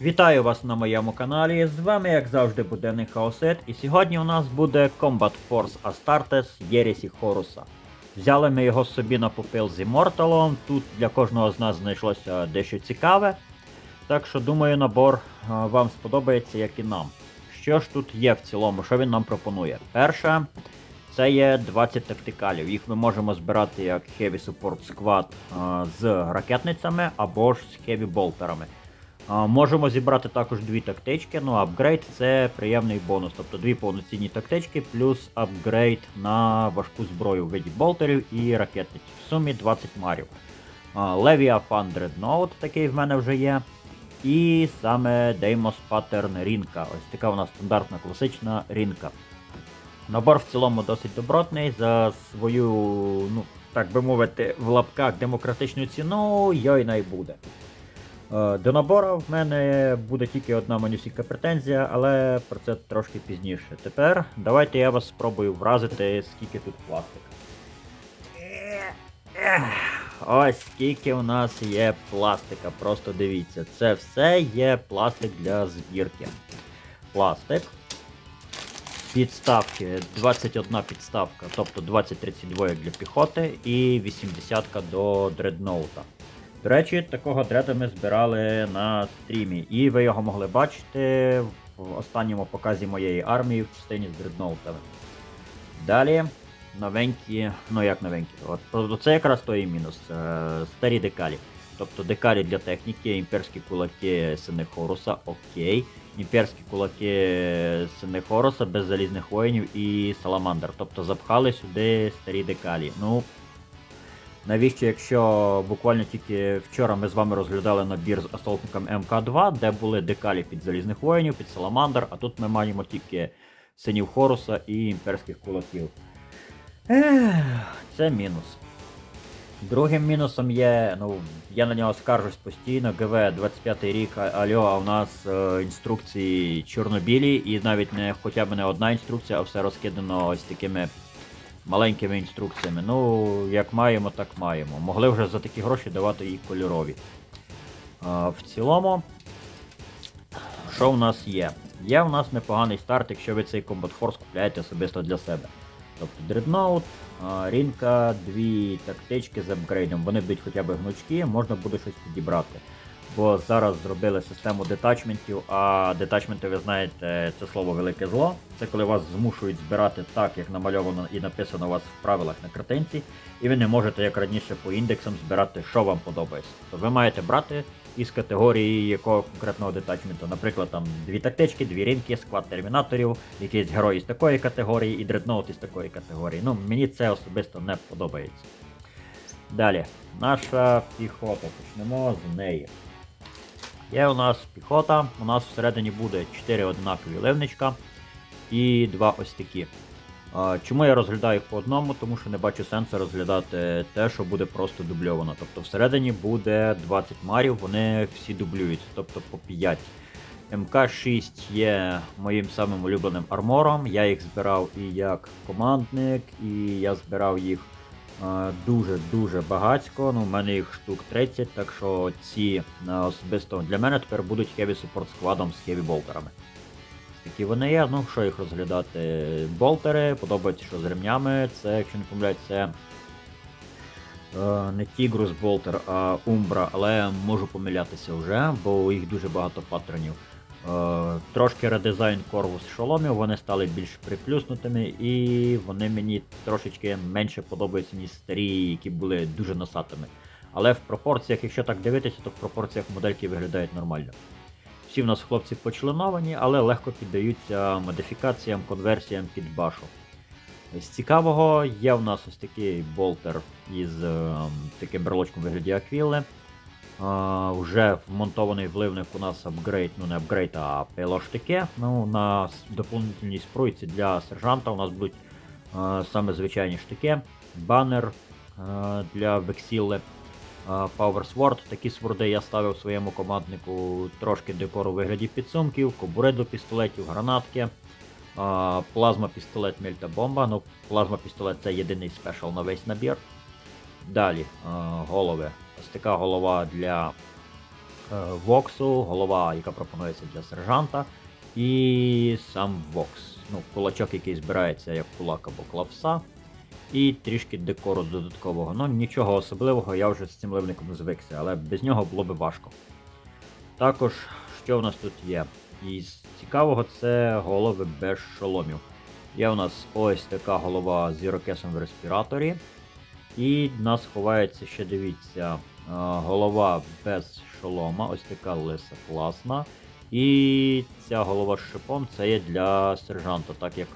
Вітаю вас на моєму каналі. З вами, як завжди, буденний Хаосет, і сьогодні у нас буде Combat Force Astartes Єресі Хоруса. Взяли ми його собі на попил з Immortal, Тут для кожного з нас знайшлося дещо цікаве. Так що думаю, набор вам сподобається, як і нам. Що ж тут є в цілому, що він нам пропонує? Перше, це є 20 тактикалів. Їх ми можемо збирати як Heavy Support Squad з ракетницями або ж з Heavy болтерами. Можемо зібрати також дві тактички, ну апгрейд це приємний бонус, тобто дві повноцінні тактички плюс апгрейд на важку зброю в виді болтерів і ракетниць. В сумі 20 марів. Leviathan Dreadnought такий в мене вже є. І саме Deimos Pattern Рінка. Ось така вона стандартна класична рінка. Набор в цілому досить добротний за свою, ну, так би мовити, в лапках демократичну ціну йой не буде. Е, До набору в мене буде тільки одна манюсінька претензія, але про це трошки пізніше. Тепер давайте я вас спробую вразити, скільки тут пластика. Ось скільки у нас є пластика, просто дивіться. Це все є пластик для збірки. Пластик. Підставки 21 підставка, тобто 20-32 для піхоти і 80 до дредноута. До речі, такого дреда ми збирали на стрімі, і ви його могли бачити в останньому показі моєї армії в частині з дредноутами. Далі новенькі, ну як новенькі, от це якраз той мінус. е, Старі декалі. Тобто декалі для техніки, імперські кулаки Сини Хоруса, окей. Імперські кулаки Сини Хоруса без залізних воїнів і Саламандр. Тобто запхали сюди старі декалі. Ну, Навіщо, якщо буквально тільки вчора ми з вами розглядали набір з асолтником МК2, де були декалі під залізних воїнів, під Саламандр, а тут ми маємо тільки синів Хоруса і імперських кулаків. Це мінус. Другим мінусом є, ну, я на нього скаржусь постійно, ГВ 25 рік, альо, а у нас е, інструкції чорнобілі, і навіть не хоча б не одна інструкція, а все розкидано ось такими маленькими інструкціями. Ну, як маємо, так маємо. Могли вже за такі гроші давати і кольорові. А, в цілому, що в нас є? Є в нас непоганий старт, якщо ви цей Combat Force купляєте особисто для себе. Тобто а, Рінка, дві тактички з апгрейдом. Вони будуть хоча б гнучки, можна буде щось підібрати. Бо зараз зробили систему детачментів, а детачменти, ви знаєте, це слово велике зло. Це коли вас змушують збирати так, як намальовано і написано у вас в правилах на картинці, і ви не можете, як раніше, по індексам збирати, що вам подобається. То ви маєте брати із категорії якого конкретного детачменту. Наприклад, там дві тактички, дві ринки, склад термінаторів, якийсь герой із такої категорії і дредноут із такої категорії. Ну, мені це особисто не подобається. Далі, наша піхота. Почнемо з неї. Є у нас піхота, у нас всередині буде 4 однакові ливничка і 2 ось такі. Чому я розглядаю їх по одному? Тому що не бачу сенсу розглядати те, що буде просто дубльовано. Тобто всередині буде 20 марів, вони всі дублюються, тобто по 5. МК6 є моїм самим улюбленим армором. Я їх збирав і як командник, і я збирав їх дуже-дуже багатько. Ну, у мене їх штук 30, так що ці особисто для мене тепер будуть heavy support складом з heavy болтерами. Такі вони є, ну що їх розглядати? Болтери, подобається, що з ремнями. Це, якщо не помиляюсь, це не Тігрус Болтер, а Умбра, але можу помилятися вже, бо їх дуже багато патронів. Е, трошки редизайн корпус шоломів, вони стали більш приплюснутими, і вони мені трошечки менше подобаються, ніж старі, які були дуже носатими. Але в пропорціях, якщо так дивитися, то в пропорціях модельки виглядають нормально. Всі в нас хлопці почленовані, але легко піддаються модифікаціям, конверсіям під башу. З цікавого є в нас ось такий болтер із е, таким брелочком вигляді аквіли. А, вже вмонтований вливник у нас апгрейд, ну не апгрейд, а пилоштики. Ну, на доповнительній спруйці для сержанта у нас будуть е, саме звичайні штики, банер е, для вексіли. А, Power Sword. Такі сворди я ставив своєму команднику трошки декору у вигляді підсумків, кобури до пістолетів, гранатки, а, плазма пістолет Мельта бомба. Ну, плазма пістолет це єдиний спешл на весь набір. Далі а, голови. Ось така голова для е, Воксу, голова, яка пропонується для сержанта, і сам Вокс. Ну, кулачок, який збирається як кулак або клавса. І трішки декору додаткового. Ну, нічого особливого, я вже з цим ливником звикся, але без нього було би важко. Також, що в нас тут є? Із цікавого це голови без шоломів. Є у нас ось така голова з ірокесом в респіраторі. І в нас ховається ще, дивіться, голова без шолома, ось така лиса класна. І ця голова з шипом це є для сержанта, так як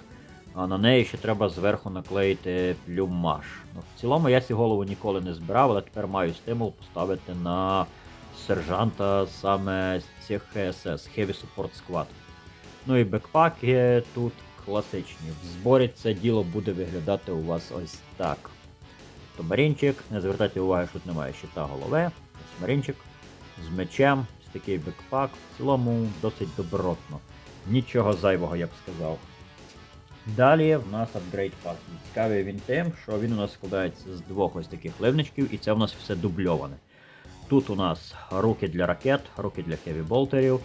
на неї ще треба зверху наклеїти плюмаж. Ну, в цілому я цю голову ніколи не збирав, але тепер маю стимул поставити на сержанта саме з цих ХСС, Heavy Support Squad. Ну і бекпаки тут класичні. В зборі це діло буде виглядати у вас ось так. Тобто марінчик, не звертайте уваги, що тут немає щита голови. Ось марінчик з мечем, ось такий бекпак. В цілому досить добротно. Нічого зайвого, я б сказав. Далі в нас апгрейд пак. Цікавий він тим, що він у нас складається з двох ось таких ливничків, і це в нас все дубльоване. Тут у нас руки для ракет, руки для хеві-болтерів,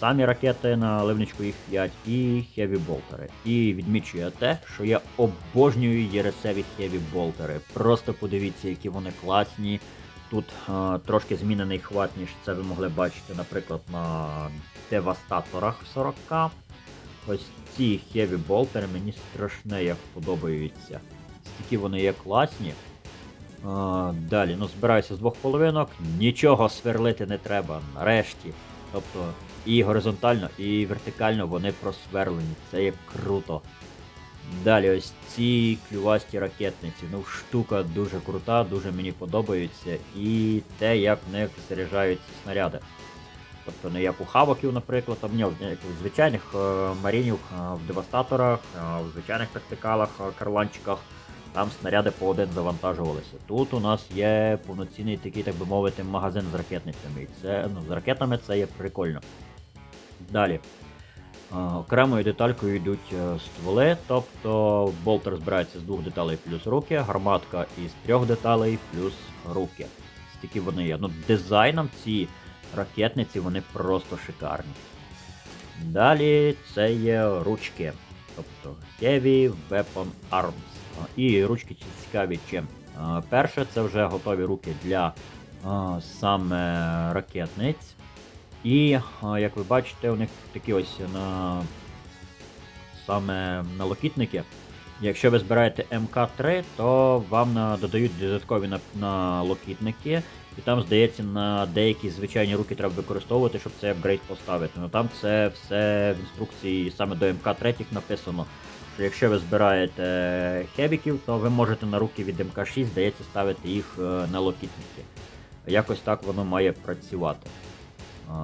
самі ракети на ливничку їх 5 і хеві-болтери. І відмічую те, що я обожнюю єресеві хеві-болтери. Просто подивіться, які вони класні. Тут е, трошки змінений хват, ніж це ви могли бачити, наприклад, на девастаторах в 40 Ось ці хеві болтери мені страшне як подобаються. Стільки вони є класні. А, далі, ну збираюся з двох половинок, нічого сверлити не треба, нарешті. Тобто і горизонтально, і вертикально вони просверлені. Це є круто. Далі ось ці клювасті ракетниці. Ну, штука дуже крута, дуже мені подобається. І те, як в них заряджаються снаряди. Тобто не як у хавоків, наприклад, а в як у звичайних е, марінів е, в девастаторах, е, в звичайних тактикалах, карланчиках, там снаряди по один завантажувалися. Тут у нас є повноцінний такий, так би мовити, магазин з ракетницями. І це, ну, з ракетами це є прикольно. Далі. Е, Окремою деталькою йдуть е, стволи, тобто болтер збирається з двох деталей плюс руки, гарматка із трьох деталей плюс руки. Такі вони є. Ну, дизайном ці ракетниці вони просто шикарні. Далі це є ручки, тобто Heavy Weapon Arms. І ручки цікаві чим. Перше, це вже готові руки для саме ракетниць. І, як ви бачите, у них такі ось на саме налокітники. Якщо ви збираєте МК3, то вам додають додаткові на, налокітники, і там, здається, на деякі звичайні руки треба використовувати, щоб цей апгрейд поставити. Ну там це все в інструкції саме до МК3 написано. Що якщо ви збираєте хебіків, то ви можете на руки від МК6, здається, ставити їх е, на локітники. Якось так воно має працювати.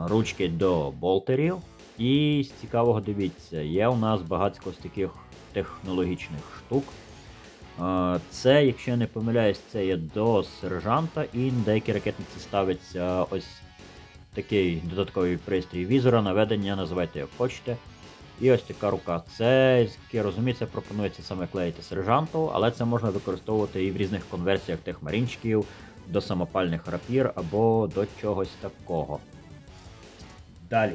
Ручки до болтерів. І з цікавого дивіться, є у нас багатько з таких технологічних штук. Це, якщо я не помиляюсь, це є до сержанта, і деякі ракетниці ставиться ось такий додатковий пристрій візора, наведення, називайте як хочете. І ось така рука. Це, як я розумію, це пропонується саме клеїти сержанту, але це можна використовувати і в різних конверсіях тих марінчиків, до самопальних рапір або до чогось такого. Далі.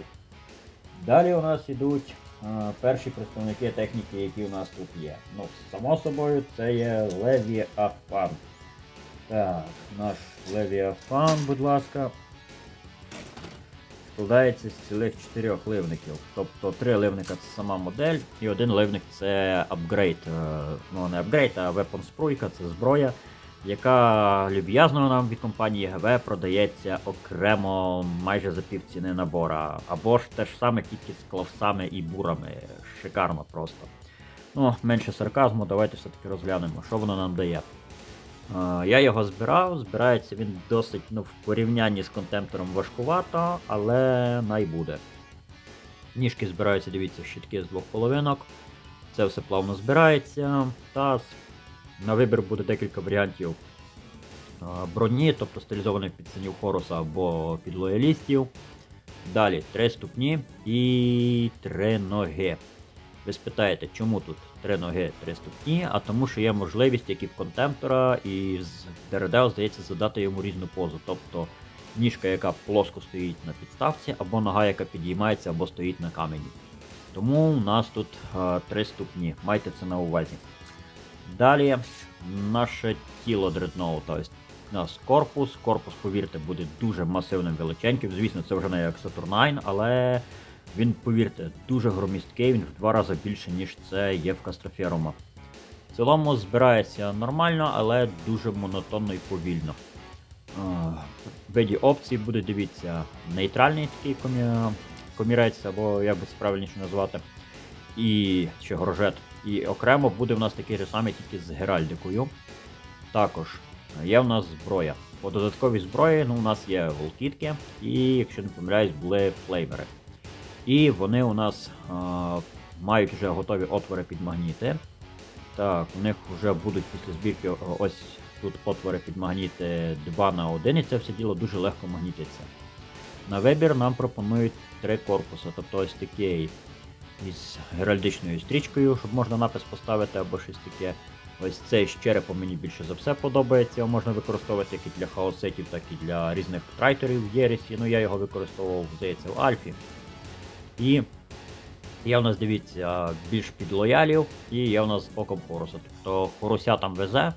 Далі у нас ідуть е, перші представники техніки, які у нас тут є. Ну, само собою, це є Левіафан. Так, наш Левіафан, будь ласка. Складається з цілих чотирьох ливників. Тобто три ливника це сама модель, і один ливник це апгрейд. Е, Ну, не апгрейд, а weapon спруйка, це зброя, яка люб'язно нам від компанії ГВ продається окремо майже за півціни набора. Або ж те ж саме тільки з клавсами і бурами. Шикарно просто. Ну, менше сарказму, давайте все-таки розглянемо, що воно нам дає. Я його збирав, збирається він досить ну, в порівнянні з контемптором важкувато, але найбуде. Ніжки збираються, дивіться, щитки з двох половинок. Це все плавно збирається. Та с- на вибір буде декілька варіантів броні, тобто стилізованих під синів Хоруса або під лоялістів. Далі три ступні і три ноги. Ви спитаєте, чому тут три ноги, три ступні? А тому, що є можливість, як і в контемптора, і з Дередео, здається, задати йому різну позу. Тобто ніжка, яка плоско стоїть на підставці, або нога, яка підіймається або стоїть на камені. Тому у нас тут е, три ступні. Майте це на увазі. Далі наше тіло дредноута. Ось у нас корпус. Корпус, повірте, буде дуже масивним величеньким. Звісно, це вже не як Saturn, але він, повірте, дуже громісткий, він в два рази більше, ніж це є в Кастроферума. В цілому збирається нормально, але дуже монотонно і повільно. В виді опцій буде, дивіться, нейтральний такий комі... комірець, або як би це правильніше назвати, і чи горожет. І окремо буде в нас такий же самий, тільки з геральдикою. Також є в нас зброя. По додатковій зброї ну, у нас є волкітки, і, якщо не помиляюсь, були флеймери. І вони у нас а, мають вже готові отвори під магніти. Так, у них вже будуть після збірки ось тут отвори під магніти 2 на 1, і це все діло дуже легко магнітиться. На вибір нам пропонують три корпуси, тобто ось такий із геральдичною стрічкою, щоб можна напис поставити або щось таке. Ось цей з черепом мені більше за все подобається. Його можна використовувати як і для хаоситів, так і для різних трайтерів в Єресі. Ну я його використовував, здається, в Альфі. І є у нас, дивіться, більш під лоялів, і є у нас оком Хоруса. Тобто Хоруся там везе,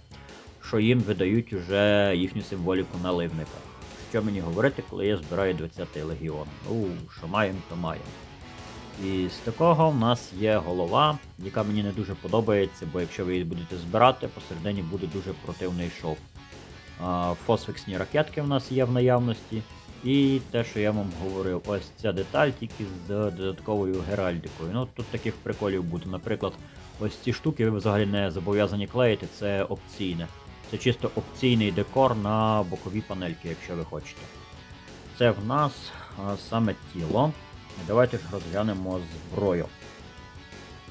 що їм видають уже їхню символіку наливника. Що мені говорити, коли я збираю 20-й легіон? Ну, що маємо, то маємо. І з такого в нас є голова, яка мені не дуже подобається, бо якщо ви її будете збирати, посередині буде дуже противний шов. А, Фосфексні ракетки в нас є в наявності. І те, що я вам говорив, ось ця деталь тільки з додатковою геральдикою. Ну тут таких приколів буде. Наприклад, ось ці штуки ви взагалі не зобов'язані клеїти, це опційне. Це чисто опційний декор на бокові панельки, якщо ви хочете. Це в нас саме тіло. Давайте ж розглянемо зброю.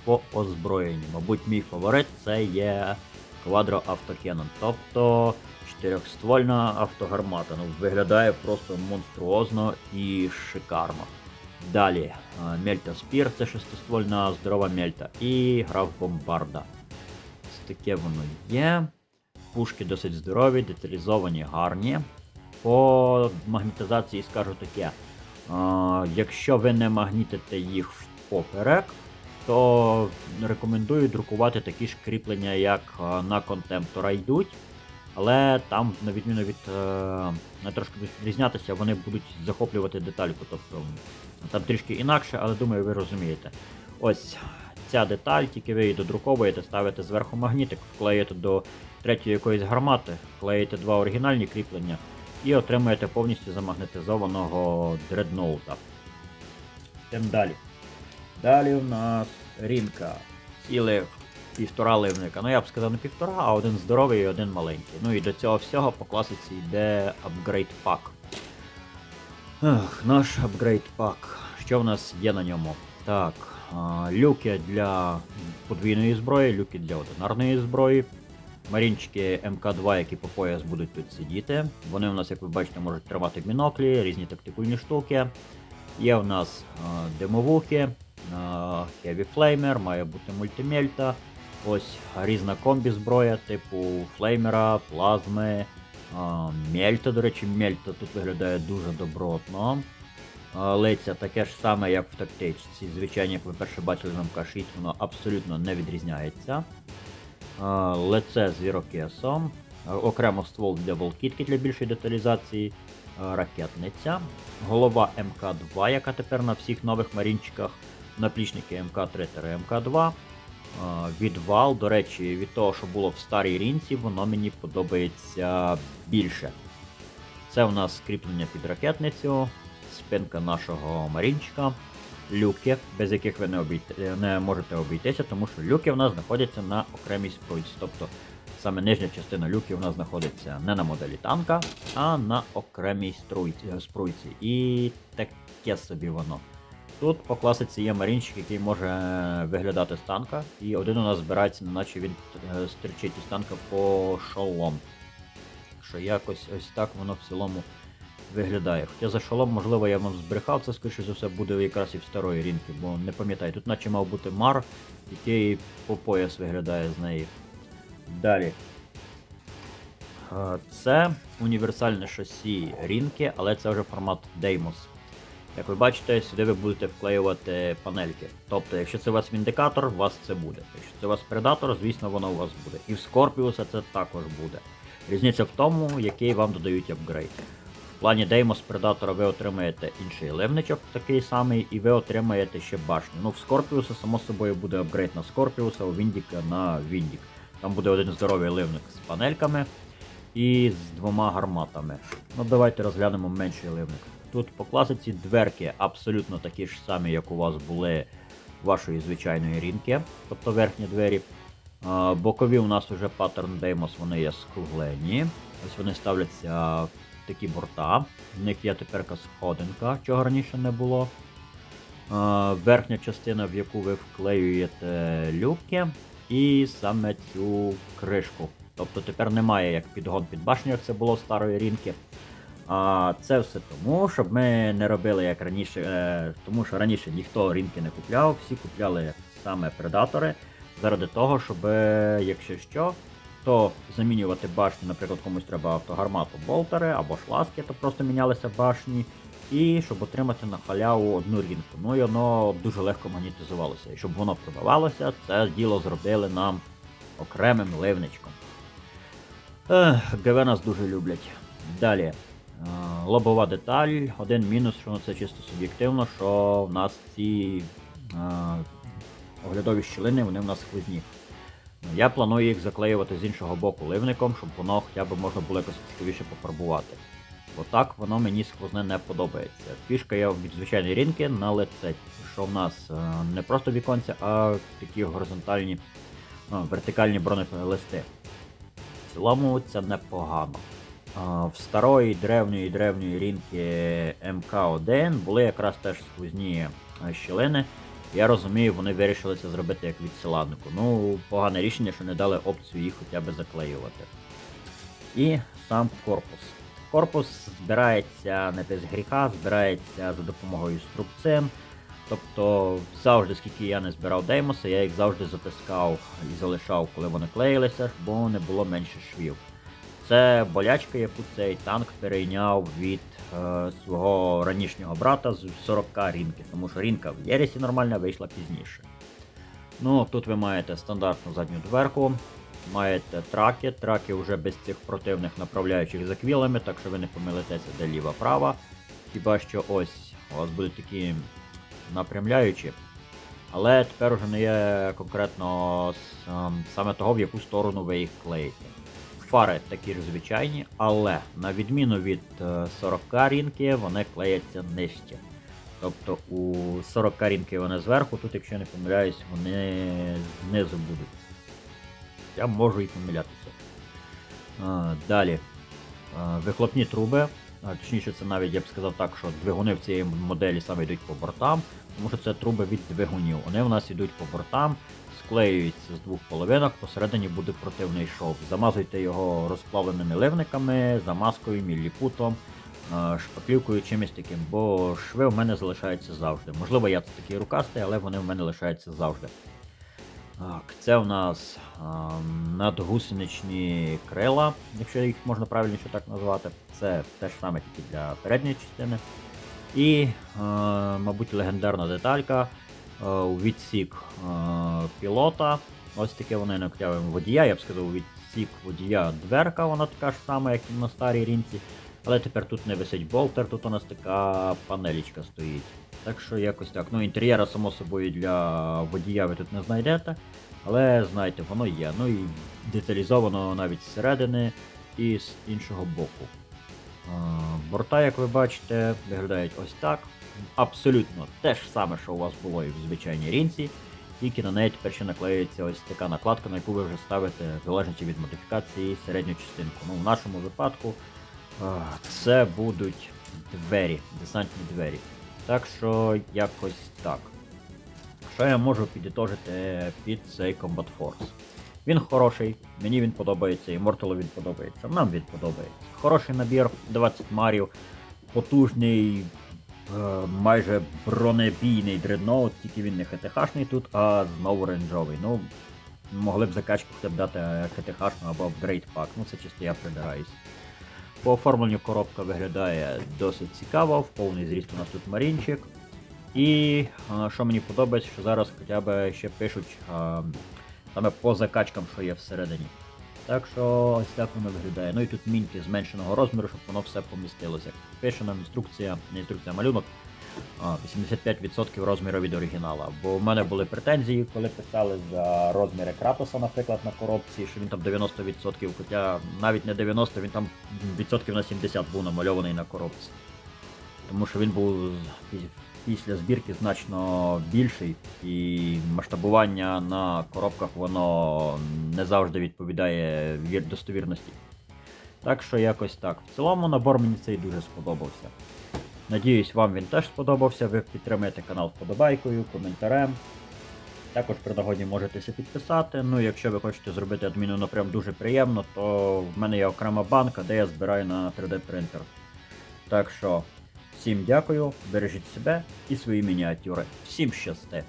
По озброєнню. Мабуть, мій фаворит це є Quadro Autocannon, тобто чотирьохствольна автогармата. Ну, виглядає просто монструозно і шикарно. Далі Мельта Спір, це шестиствольна здорова мельта. І граф Бомбарда. Ось таке воно є. Пушки досить здорові, деталізовані, гарні. По магнітизації скажу таке. Якщо ви не магнітите їх впоперек, то рекомендую друкувати такі ж кріплення, як на контемптора йдуть. Але там, на відміну від не трошки відрізнятися, вони будуть захоплювати детальку. Тобто там трішки інакше, але думаю, ви розумієте. Ось ця деталь, тільки ви її додруковуєте, ставите зверху магнітик, вклеїте до третьої якоїсь гармати, вклеїте два оригінальні кріплення і отримуєте повністю замагнетизованого дредноута. Тим далі. Далі у нас рінка. Цілих півтора ливника. Ну я б сказав не півтора, а один здоровий і один маленький. Ну і до цього всього по класиці йде апгрейд пак. Ех, Наш апгрейд пак. Що в нас є на ньому? Так, люки для подвійної зброї, люки для одинарної зброї. Марінчики МК2, які по пояс будуть тут сидіти. Вони у нас, як ви бачите, можуть тримати біноклі, різні тактикульні штуки. Є у нас а, димовухи, а, Heavy Flamer, має бути мультимельта. Ось різна комбі зброя, типу флеймера, плазми, а, мельта, до речі, мельта тут виглядає дуже добротно. Лиця таке ж саме, як в тактичці. Звичайно, як ви перше бачили на МК6, воно абсолютно не відрізняється. Лице з вірокесом, окремо ствол для волкітки для більшої деталізації, ракетниця, голова МК2, яка тепер на всіх нових марінчиках, наплічники МК3-МК2. Відвал, до речі, від того, що було в старій рінці, воно мені подобається більше. Це у нас скріплення під ракетницю, спинка нашого марінчика, люки, без яких ви не, обійте, не можете обійтися, тому що люки в нас знаходяться на окремій спруйці. Тобто саме нижня частина люків у нас знаходиться не на моделі танка, а на окремій струйці, спруйці. І таке собі воно. Тут по класиці є марінчик, який може виглядати з танка, і один у нас збирається, наче він е, стерчить із танка по шолом. Що якось ось так воно в цілому виглядає. Хоча за шолом, можливо, я вам збрехав, це скоріше за все буде якраз і в старої рінки, бо не пам'ятаю, тут наче мав бути мар, який по пояс виглядає з неї. Далі. Е, Це універсальне шасі рінки, але це вже формат Deimos. Як ви бачите, сюди ви будете вклеювати панельки. Тобто, якщо це у вас віндикатор, у вас це буде. Якщо це у вас предатор, звісно, воно у вас буде. І в Скорпіуса це також буде. Різниця в тому, який вам додають апгрейд. В плані Деймос Предатора ви отримаєте інший ливничок, такий самий, і ви отримаєте ще башню. Ну, в Скорпіуса, само собою, буде апгрейд на Скорпіуса, у Віндіка на Віндік. Там буде один здоровий ливник з панельками і з двома гарматами. Ну, давайте розглянемо менший ливник. Тут по класиці дверки абсолютно такі ж самі, як у вас були вашої звичайної рінки, тобто верхні двері. Бокові у нас вже паттерн Деймос, вони є скруглені. Ось вони ставляться такі борта. В них є тепер сходинка, чого раніше не було. А, Верхня частина, в яку ви вклеюєте люки, і саме цю кришку. Тобто тепер немає як підгон під башню, як це було старої рінки. А це все тому, щоб ми не робили як раніше, е, тому що раніше ніхто рінки не купляв, всі купляли саме предатори заради того, щоб, е, якщо що, то замінювати башню, наприклад, комусь треба автогармату болтери або шласки, то просто мінялися башні, і щоб отримати на халяву одну рінку. Ну і воно дуже легко монетизувалося. І щоб воно продавалося, це діло зробили нам окремим ливничком. ГВ нас дуже люблять. Далі. Е, Лобова деталь. Один мінус, що це чисто суб'єктивно, що в нас ці е, оглядові щілини, вони в нас сквозні. Я планую їх заклеювати з іншого боку ливником, щоб воно хоча б можна було якось цікавіше пофарбувати. Бо так воно мені сквозне не подобається. Фішка є від звичайної рінки на лице, що в нас е, не просто віконця, а такі горизонтальні, ну, вертикальні бронелисти. В цілому це непогано. В старої древньої древньої рінки МК1 були якраз теж сквозні е, щілини. Я розумію, вони вирішили це зробити як відсиланнику. Ну, погане рішення, що не дали опцію їх хоча б заклеювати. І сам корпус. Корпус збирається не без гріха, збирається за допомогою струбцин. Тобто, завжди, скільки я не збирав деймоси, я їх завжди затискав і залишав, коли вони клеїлися, бо не було менше швів. Це болячка, яку цей танк перейняв від е, свого ранішнього брата з 40 рінки, тому що рінка в Єресі нормальна вийшла пізніше. Ну, тут ви маєте стандартну задню дверку, маєте траки, траки вже без цих противних направляючих за квілами, так що ви не помилитеся, де ліва-права. Хіба що ось у вас будуть такі напрямляючі. Але тепер уже не є конкретно ем, саме того, в яку сторону ви їх клеїте. Фари такі ж звичайні, але на відміну від е, 40 рінки, вони клеяться нижче. Тобто у 40 рінки вони зверху, тут, якщо не помиляюсь, вони знизу будуть. Я можу і помилятися. Далі. Вихлопні труби. Точніше, це навіть я б сказав так, що двигуни в цієї моделі саме йдуть по бортам, тому що це труби від двигунів. Вони в нас йдуть по бортам, склеюються з двох половинок, посередині буде противний шов. Замазуйте його розплавленими ливниками, замазкою, мілліпутом, е, шпаклівкою чимось таким, бо шви в мене залишаються завжди. Можливо, я такий рукастий, але вони в мене лишаються завжди. Так, це у нас а, надгусеничні крила, якщо їх можна правильніше так назвати. Це те ж саме тільки для передньої частини. І, е, мабуть, легендарна деталька е, у відсік е, пілота. Ось таке вони ногтявим водія. Я б сказав, відсік водія дверка, вона така ж сама, як і на старій рінці. Але тепер тут не висить болтер, тут у нас така панелічка стоїть. Так що якось так. Ну, інтер'єра, само собою, для водія ви тут не знайдете. Але знаєте, воно є. Ну і деталізовано навіть зсередини і з іншого боку. Борта, як ви бачите, виглядають ось так. Абсолютно те ж саме, що у вас було і в звичайній рінці, тільки на неї тепер ще наклеюється ось така накладка, на яку ви вже ставите, в залежності від модифікації, середню частинку. Ну, в нашому випадку це будуть двері, десантні двері. Так що якось так. Що я можу підітожити під цей Combat Force? Він хороший, мені він подобається, і Морталу він подобається, нам він подобається. Хороший набір, 20 марів, потужний, майже бронебійний дредноут, тільки він не ХТХ-шний тут, а знову рейнджовий. Ну, могли б закачку хоча б дати КТХ або апгрейд пак. Ну це чисто я придираюсь. По оформленню коробка виглядає досить цікаво, в повний зріст у нас тут марінчик. І що мені подобається, що зараз хоча б ще пишуть саме по закачкам, що є всередині. Так що ось так воно виглядає. Ну і тут мінки зменшеного розміру, щоб воно все помістилося. Пише нам інструкція, не інструкція, малюнок. 85% розміру від оригінала. Бо в мене були претензії, коли писали за розміри Кратоса, наприклад, на коробці, що він там 90%, хоча навіть не 90%, він там відсотків на 70 був намальований на коробці. Тому що він був після збірки значно більший, і масштабування на коробках воно не завжди відповідає вір- достовірності. Так що якось так. В цілому набор мені цей дуже сподобався. Надіюсь, вам він теж сподобався. Ви підтримаєте канал вподобайкою, коментарем. Також при нагоді можете підписати. Ну, якщо ви хочете зробити адміну ну, прям дуже приємно, то в мене є окрема банка, де я збираю на 3D принтер. Так що, всім дякую, бережіть себе і свої мініатюри. Всім щасти!